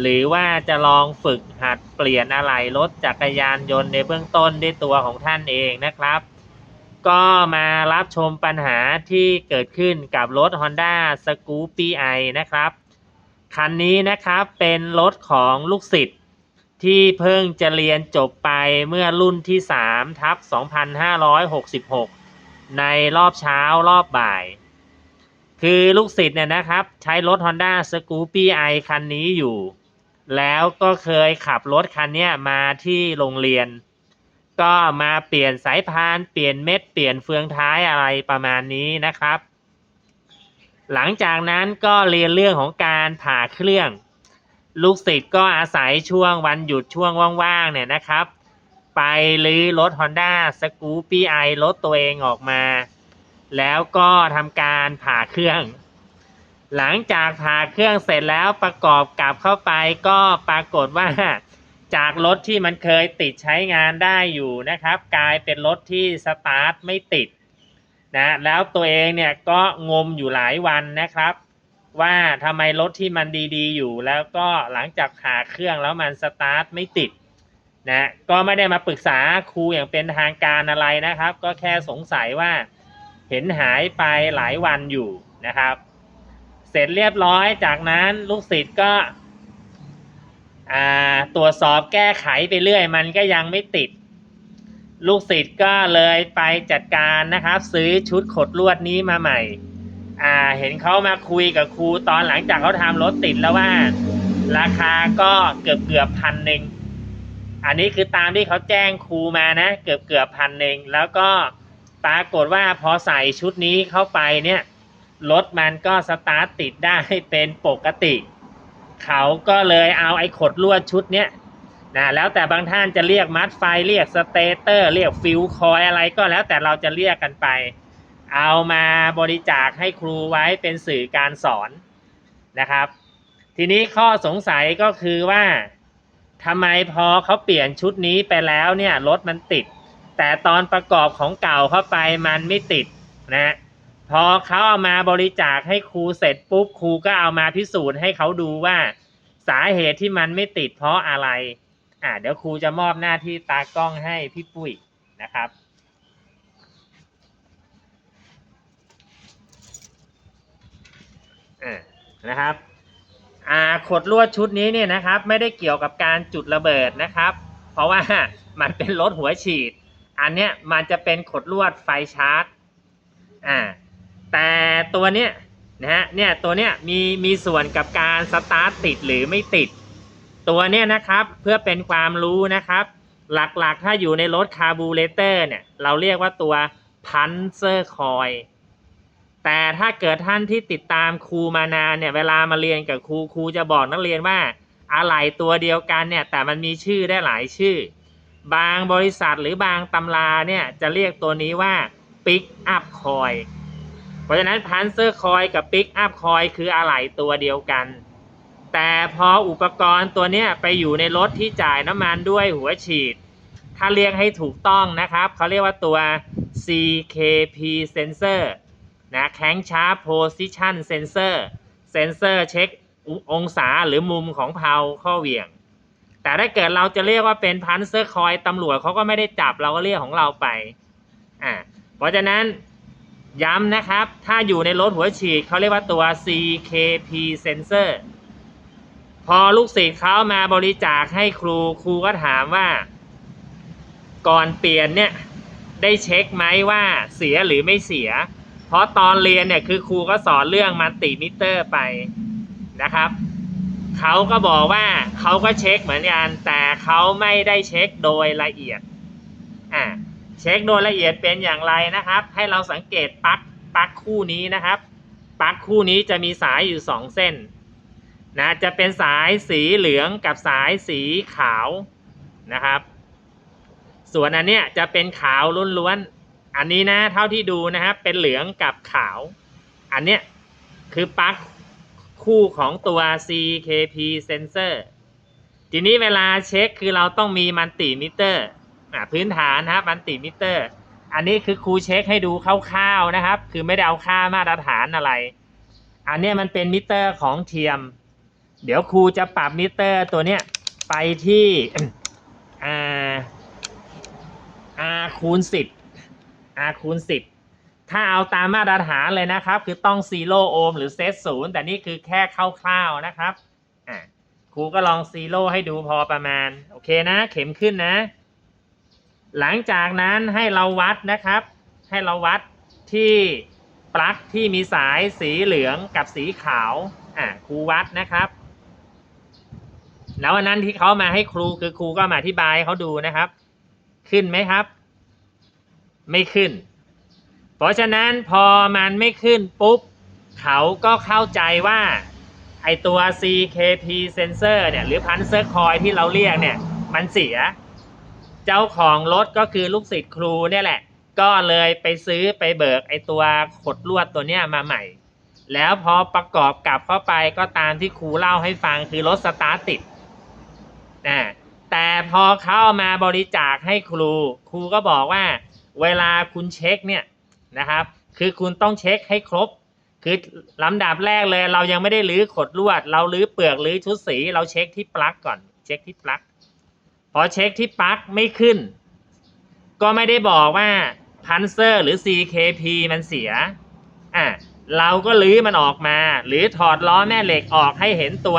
หรือว่าจะลองฝึกหัดเปลี่ยนอะไหล่รถจักรยานยนต์ในเบื้องต้นด้วยตัวของท่านเองนะครับ ก็มารับชมปัญหาที่เกิดขึ้นกับรถ Honda s c o o p i นะครับ คันนี้นะครับเป็นรถของลูกศิษย์ที่เพิ่งจะเรียนจบไปเมื่อรุ่นที่3ทับ2566 ในรอบเช้ารอบบ่าย คือลูกศิษย์เนี่ยนะครับ ใช้รถ Honda s c o o p i คันนี้อยู่ แล้วก็เคยขับรถคันนี้มาที่โรงเรียน ก็มาเปลี่ยนสายพานเปลี่ยนเม็ดเปลี่ยนเฟืองท้ายอะไรประมาณนี้นะครับ หลังจากนั้นก็เรียนเรื่องของการผ่าเครื่อง ลูกศิษย์ก็อาศัยช่วงวันหยุดช่วงว่างๆเนี่ยนะครับ ไปรื้อรถ Honda s c o o p y i รถตัวเองออกมา แล้วก็ทำการผ่าเครื่อง หลังจากผ่าเครื่องเสร็จแล้วประกอบกลับเข้าไปก็ปรากฏว่า จากรถที่มันเคยติดใช้งานได้อยู่นะครับ กลายเป็นรถที่สตาร์ทไม่ติดนะแล้วตัวเองเนี่ยก็งมอยู่หลายวันนะครับ ว่าทำไมรถที่มันดีๆ อยู่ แล้วก็หลังจากผ่าเครื่องแล้วมันสตาร์ทไม่ติดนะก็ไม่ได้มาปรึกษาครูอย่างเป็นทางการอะไรนะครับ ก็แค่สงสัยว่าเห็นหายไปหลายวันอยู่นะครับ เสร็จเรียบร้อยจากนั้นลูกศิษย์ก็ตรวจสอบแก้ไขไปเรื่อย มันก็ยังไม่ติด ลูกศิษย์ก็เลยไปจัดการนะครับ ซื้อชุดขดลวดนี้มาใหม่ เห็นเขามาคุยกับครูตอนหลังจากเขาทำรถติดแล้วว่า ราคาก็เกือบเกือบพันหนึ่งอันนี้คือตามที่เขาแจ้งครูมานะ เกือบเกือบพันหนึ่งแล้วก็ปรากฏว่าพอใส่ชุดนี้เข้าไปเนี่ย รถมันก็สตาร์ทติดได้เป็นปกติ เขาก็เลยเอาไอ้ขดลวดชุดเนี้ยนะแล้วแต่บางท่านจะเรียกมัดไฟเรียกสเตเตอร์ เรียกฟิวคอยอะไรก็แล้วแต่เราจะเรียกกันไป เอามาบริจาคให้ครูไว้เป็นสื่อการสอนนะครับ ทีนี้ข้อสงสัยก็คือว่าทำไมพอเขาเปลี่ยนชุดนี้ไปแล้วเนี่ยรถมันติด แต่ตอนประกอบของเก่าเข้าไปมันไม่ติดนะ พอเขาเอามาบริจาคให้ครูเสร็จปุ๊บครูก็เอามาพิสูจน์ให้เขาดูว่า สาเหตุที่มันไม่ติดเพราะอะไร อ่าเดี๋ยวครูจะมอบหน้าที่ตากล้องให้พี่ปุ้ยนะครับอ่านะครับอ่าขดลวดชุดนี้เนี่ยนะครับ ไม่ได้เกี่ยวกับการจุดระเบิดนะครับ เพราะว่ามันเป็นรถหัวฉีด อันเนี้ยมันจะเป็นขดลวดไฟชาร์จอ่า แต่ตัวเนี้ยนะฮะเนี่ยตัวเนี้ยมีมีส่วนกับการสตาร์ทติดหรือไม่ติด ตัวเนี้ยนะครับเพื่อเป็นความรู้นะครับ หลักๆถ้าอยู่ในรถคาร์บูเรเตอร์เนี่ยเราเรียกว่าตัวพันเซอร์คอยแต่ถ้าเกิดท่านที่ติดตามครูมานานเนี่ยเวลามาเรียนกับครูครูจะบอกนักเรียนว่าอะไหล่ตัวเดียวกันเนี่ยแต่มันมีชื่อได้หลายชื่อ บางบริษัทหรือบางตำราเนี่ยจะเรียกตัวนี้ว่าปิกอัพคอย เพราะฉะนั้นพันเซอร์คอยกับปิกอัพคอยคืออะไหล่ตัวเดียวกัน แต่พออุปกรณ์ตัวนี้ไปอยู่ในรถที่จ่ายน้ำมันด้วยหัวฉีด ถ้าเรียกให้ถูกต้องนะครับ เขาเรียกว่าตัว CKP sensor นะ Crank Shaft Position Sensor เซนเซอร์เช็คองศาหรือมุมของเพาข้อเหวี่ยง แต่ถ้าเกิดเราจะเรียกว่าเป็นพันเซอร์คอยตำรวจเขาก็ไม่ได้จับเราก็เรียกของเราไปอ่าเพราะฉะนั้น ย้ำนะครับ ถ้าอยู่ในรถหัวฉีดเขาเรียกว่าตัว CKP sensor พอลูกศิษย์เขามาบริจาคให้ครู ครูก็ถามว่า ก่อนเปลี่ยนเนี่ย ได้เช็คไหมว่าเสียหรือไม่เสีย เพราะตอนเรียนเนี่ยคือครูก็สอนเรื่องมัลติมิเตอร์ไปนะครับ เขาก็บอกว่าเขาก็เช็คเหมือนกันแต่เขาไม่ได้เช็คโดยละเอียด อ่า เช็คโดยละเอียดเป็นอย่างไรนะครับ ให้เราสังเกตปลั๊กปลั๊กคู่นี้นะครับปลั๊กคู่นี้จะมีสายอยู่สองเส้นนะจะเป็นสายสีเหลืองกับสายสีขาวนะครับสส่วนอันเนี้ยจะเป็นขาวล้วนๆอันนี้นะเท่าที่ดูนะครับเป็นเหลืองกับขาว อันเนี้ยคือปลั๊กคู่ของตัว CKP sensor ทีนี้เวลาเช็คคือเราต้องมีมันติมิเตอร์ อ่าพื้นฐานนะครับมันติมิเตอร์ อันนี้คือครูเช็คให้ดูคร่าวๆนะครับ คือไม่ได้เอาค่ามาตรฐานอะไร อันนี้มันเป็นมิเตอร์ของเทียม เดี๋ยวครูจะปรับมิเตอร์ตัวเนี้ยไปที่อ่า R คูณ10 R คูณ10 ถ้าเอาตามมาตรฐานเลยนะครับ คือต้อง0โอห์มหรือเซตศูนย์แต่นี่คือแค่คร่าวๆนะครับอ่าครูก็ลอง0ให้ดูพอประมาณ โอเคนะ เข็มขึ้นนะ หลังจากนั้นให้เราวัดนะครับ ให้เราวัดที่ปลั๊กที่มีสายสีเหลืองกับสีขาว อ่าครูวัดนะครับ แล้ววันนั้นที่เขามาให้ครูคือครูก็มาอธิบายเขาดูนะครับ ขึ้นไหมครับ ไม่ขึ้น เพราะฉะนั้นพอมันไม่ขึ้นปุ๊บ เขาก็เข้าใจว่าไอตัว CKP sensor เนี่ยหรือพันเซอร์คอยที่เราเรียกเนี่ย มันเสีย เจ้าของรถก็คือลูกศิษย์ครูเนี่ยแหละ ก็เลยไปซื้อไปเบิกไอตัวขดลวดตัวเนี้ยมาใหม่ แล้วพอประกอบกลับเข้าไปก็ตามที่ครูเล่าให้ฟังคือรถสตาร์ทติดนะแต่พอเข้ามาบริจาคให้ครู ครูก็บอกว่า เวลาคุณเช็คเนี่ยนะครับ คือคุณต้องเช็คให้ครบ คือลำดับแรกเลย เรายังไม่ได้รื้อขดลวด เรารื้อเปลือกรื้อชุดสี เราเช็คที่ปลั๊กก่อน เช็คที่ปลั๊ก พอเช็คที่ปลั๊กไม่ขึ้น ก็ไม่ได้บอกว่าพันเซอร์หรือ CKP มันเสียอะเราก็ลื้อมันออกมา หรือถอดล้อแม่เหล็กออกให้เห็นตัว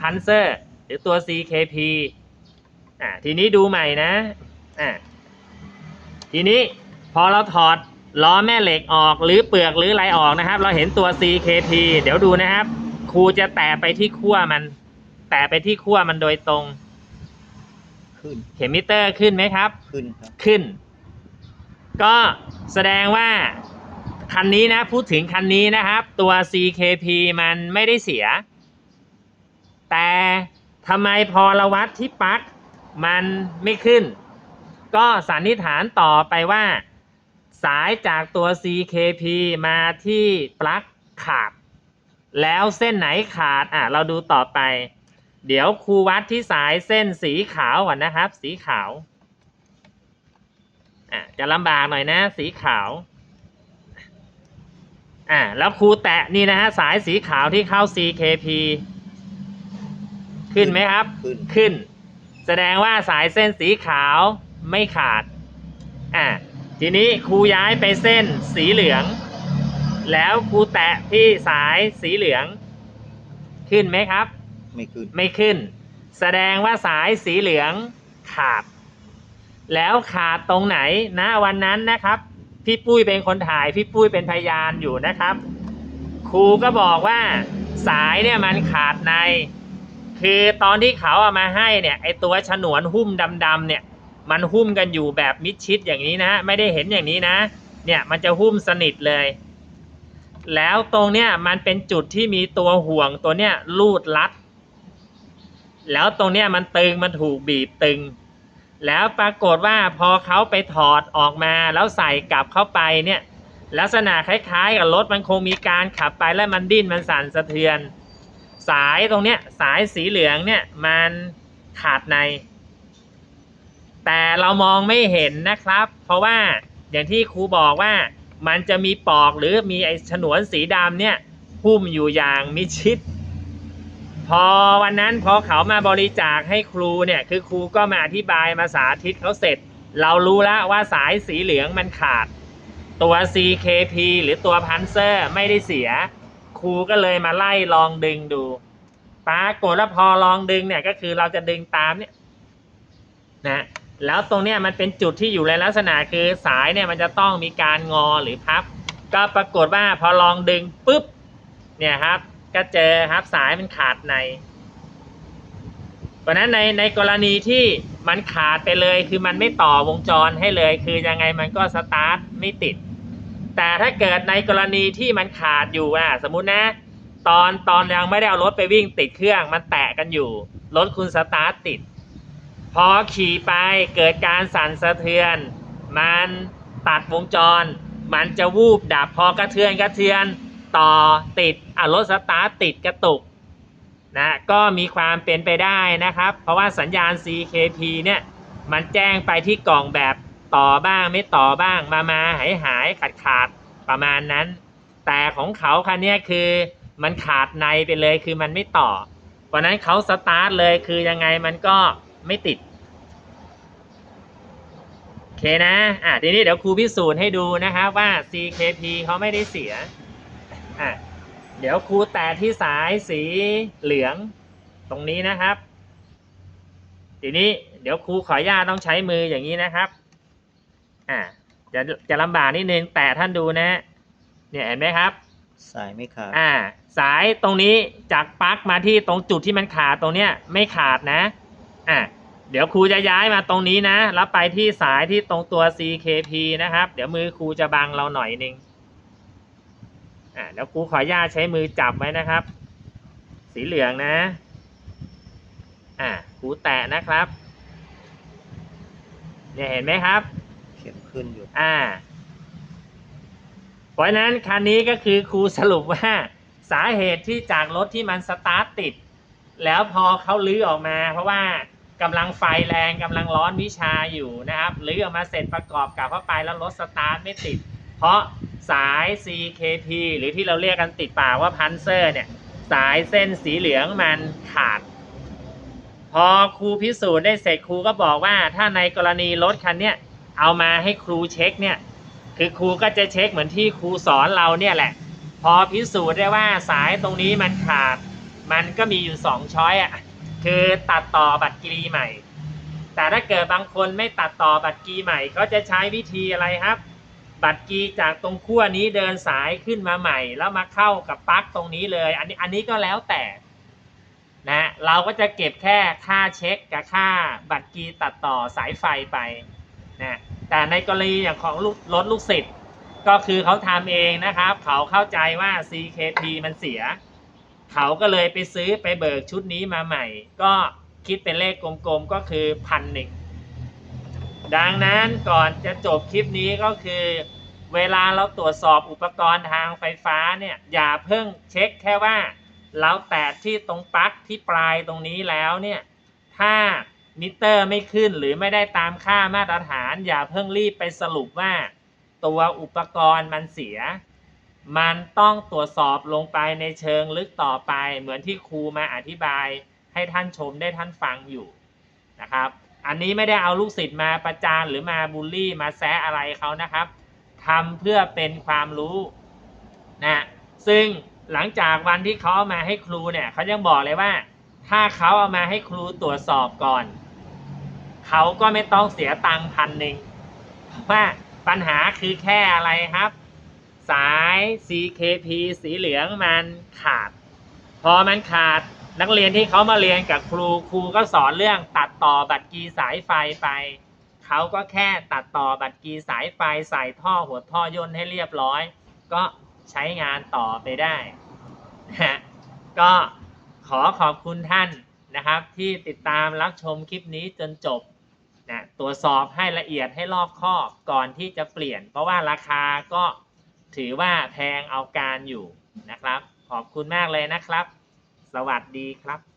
พันเซอร์หรือตัว CKP อะทีนี้ดูใหม่นะอะทีนี้พอเราถอดล้อแม่เหล็กออกหรือเปลือกหรืออะไรออกนะครับ เราเห็นตัว CKP เดี๋ยวดูนะครับ ครูจะแตะไปที่ขั้วมัน แตะไปที่ขั้วมันโดยตรง ขึ้น เข็มมิเตอร์ขึ้นไหมครับ ขึ้นครับ ขึ้น ก็แสดงว่าคันนี้นะ พูดถึงคันนี้นะครับ ตัว CKP มันไม่ได้เสีย แต่ทำไมพอเราวัดที่ปลั๊กมันไม่ขึ้น ก็สันนิษฐานต่อไปว่า สายจากตัว CKP มาที่ปลั๊กขาด แล้วเส้นไหนขาดอะเราดูต่อไป เดี๋ยวครูวัดที่สายเส้นสีขาวก่อนนะครับ สีขาวอะจะลำบากหน่อยนะ สีขาวอ่าแล้วครูแตะนี่นะฮะสายสีขาวที่เข้า CKP ขึ้นไหมครับ ขึ้น ขึ้น แสดงว่าสายเส้นสีขาวไม่ขาดอ่าทีนี้ครูย้ายไปเส้นสีเหลือง แล้วครูแตะที่สายสีเหลือง ขึ้นไหมครับ ไม่ขึ้น ไม่ขึ้น แสดงว่าสายสีเหลืองขาด แล้วขาดตรงไหนนะวันนั้นนะครับ พี่ปุ้ยเป็นคนถ่ายพี่ปุ้ยเป็นพยานอยู่นะครับ ครูก็บอกว่าสายเนี่ยมันขาดใน คือตอนที่เขาเอามาให้เนี่ยไอตัวฉนวนหุ้มดำๆเนี่ย มันหุ้มกันอยู่แบบมิดชิดอย่างนี้นะ ไม่ได้เห็นอย่างนี้นะ เนี่ยมันจะหุ้มสนิทเลย แล้วตรงเนี้ยมันเป็นจุดที่มีตัวห่วงตัวเนี้ยลูดลัด แล้วตรงเนี้ยมันตึงมันถูกบีบตึง แล้วปรากฏว่าพอเขาไปถอดออกมาแล้วใส่กลับเข้าไปเนี่ยลักษณะคล้ายๆ กับรถมันคงมีการขับไปแล้วมันดิ้นมันสั่นสะเทือน สายตรงเนี้ยสายสีเหลืองเนี่ยมันขาดใน แต่เรามองไม่เห็นนะครับ เพราะว่าอย่างที่ครูบอกว่ามันจะมีปอกหรือมีไอ้ฉนวนสีดำเนี่ยหุ้มอยู่อย่างมิชิด พอวันนั้นพอเขามาบริจาคให้ครูเนี่ยคือครูก็มาอธิบายมาสาธิตเขาเสร็จ เรารู้แล้วว่าสายสีเหลืองมันขาด ตัว CKP หรือตัวพันเซอร์ไม่ได้เสีย ครูก็เลยมาไล่ลองดึงดูปรากฏว่าพอลองดึงเนี่ยก็คือเราจะดึงตามเนี่ยนะแล้วตรงเนี้ยมันเป็นจุดที่อยู่ในลักษณะคือสายเนี่ยมันจะต้องมีการงอหรือพับ ก็ปรากฏว่าพอลองดึงปุ๊บเนี่ยครับ ก็เจอครับสายมันขาดใน เพราะนั้นในในกรณีที่มันขาดไปเลยคือมันไม่ต่อวงจรให้เลย คือยังไงมันก็สตาร์ทไม่ติด แต่ถ้าเกิดในกรณีที่มันขาดอยู่อะ สมมุตินะ ตอนตอนยังไม่ได้เอารถไปวิ่งติดเครื่องมันแตะกันอยู่รถคุณสตาร์ทติดพพอขี่ไปเกิดการสั่นสะเทือน มันตัดวงจร มันจะวูบดับพอกระเทือนกระเทือน ต่อติดอะรถสตาร์ทติดกระตุกนะก็มีความเป็นไปได้นะครับ เพราะว่าสัญญาณ CKP เนี่ยมันแจ้งไปที่กล่องแบบต่อบ้างไม่ต่อบ้างมามาหายหายขาดขาดประมาณนั้น แต่ของเขาคันนี้คือมันขาดในไปเลยคือมันไม่ต่อ เพราะนั้นเขาสตาร์ทเลยคือยังไงมันก็ไม่ติดโอเคนะ อะทีนี้เดี๋ยวครูพิสูจน์ให้ดูนะครับว่า CKP เขาไม่ได้เสีย อะเดี๋ยวครูแตะที่สายสีเหลืองตรงนี้นะครับ ทีนี้เดี๋ยวครูขออนุญาตต้องใช้มืออย่างนี้นะครับอะจะจะลำบากนิดนึงแต่ท่านดูนะ เนี่ยเห็นไหมครับ สายไม่ขาดอ่า สายตรงนี้จากปลั๊กมาที่ตรงจุดที่มันขาดตรงเนี้ยไม่ขาดนะอ่าเดี๋ยวครูจะย้ายมาตรงนี้นะ แล้วไปที่สายที่ตรงตัว CKP นะครับ เดี๋ยวมือครูจะบังเราหน่อยหนึง อ่าเดี๋ยวครูขออนุญาตใช้มือจับไว้นะครับ สีเหลืองนะ อ่าครูแตะนะครับ เนี่ยเห็นไหมครับ เข็มขึ้นอยู่ อ่า เพราะฉะนั้นคันนี้ก็คือครูสรุปว่าสาเหตุที่จากรถที่มันสตาร์ทติด แล้วพอเขาลื้อออกมา เพราะว่ากำลังไฟแรงกำลังร้อนวิชาอยู่นะครับลื้อออกมาเสร็จประกอบกับเข้าไปแล้วรถสตาร์ทไม่ติด เพราะ สาย CKP หรือที่เราเรียกกันติดปากว่าพันเซอร์เนี่ยสายเส้นสีเหลืองมันขาด พอครูพิสูจน์ได้เสร็จครูก็บอกว่าถ้าในกรณีรถคันเนี้ยเอามาให้ครูเช็คเนี่ยคือครูก็จะเช็คเหมือนที่ครูสอนเราเนี่ยแหละ พอพิสูจน์ได้ว่าสายตรงนี้มันขาด มันก็มีอยู่สองช้อยอะคือตัดต่อบัตรกีรีใหม่ แต่ถ้าเกิดบางคนไม่ตัดต่อบัตรกีใหม่ ก็จะใช้วิธีอะไรครับ บัตรกีจากตรงขั้วนี้เดินสายขึ้นมาใหม่ แล้วมาเข้ากับปลั๊กตรงนี้เลย อันนี้อันนี้ก็แล้วแต่นะเราก็จะเก็บแค่ค่าเช็คกับค่าบัตรกีตัดต่อสายไฟไปนะแต่ในกรณีอย่างของรถลูกศิษย์ก็คือเขาทำเองนะครับ เขาเข้าใจว่า CKP มันเสีย เขาก็เลยไปซื้อไปเบิกชุดนี้มาใหม่ ก็คิดเป็นเลขกลมๆก็คือพันหนึ่ง ดังนั้นก่อนจะจบคลิปนี้ก็คือ เวลาเราตรวจสอบอุปกรณ์ทางไฟฟ้าเนี่ยอย่าเพิ่งเช็คแค่ว่า เราแตะที่ตรงปลั๊กที่ปลายตรงนี้แล้วเนี่ยถ้ามิเตอร์ไม่ขึ้นหรือไม่ได้ตามค่ามาตรฐาน อย่าเพิ่งรีบไปสรุปว่า ตัวอุปกรณ์มันเสีย มันต้องตรวจสอบลงไปในเชิงลึกต่อไปเหมือนที่ครูมาอธิบายให้ท่านชมได้ท่านฟังอยู่นะครับ อันนี้ไม่ได้เอาลูกศิษย์มาประจานหรือมาบูลลี่มาแซะอะไรเขานะครับทำเพื่อเป็นความรู้นะซึ่งหลังจากวันที่เขาเอามาให้ครูเนี่ยเขายังบอกเลยว่า ถ้าเขาเอามาให้ครูตรวจสอบก่อน เขาก็ไม่ต้องเสียตังค์พันหนึ่งเพราะว่าปัญหาคือแค่อะไรครับ สาย CKP สีเหลืองมันขาด พอมันขาด นักเรียนที่เขามาเรียนกับครูครูก็สอนเรื่องตัดต่อบัตรกีสายไฟไปเขาก็แค่ตัดต่อบัตรกีสายไฟใส่ท่อหัวท่อย่นให้เรียบร้อย ก็ใช้งานต่อไปได้นะฮะก็ขอขอบคุณท่านนะครับ ที่ติดตามรับชมคลิปนี้จนจบนะตรวจสอบให้ละเอียดให้รอบคอบก่อนที่จะเปลี่ยน เพราะว่าราคาก็ถือว่าแพงเอาการอยู่นะครับ ขอบคุณมากเลยนะครับ วัสดีครับ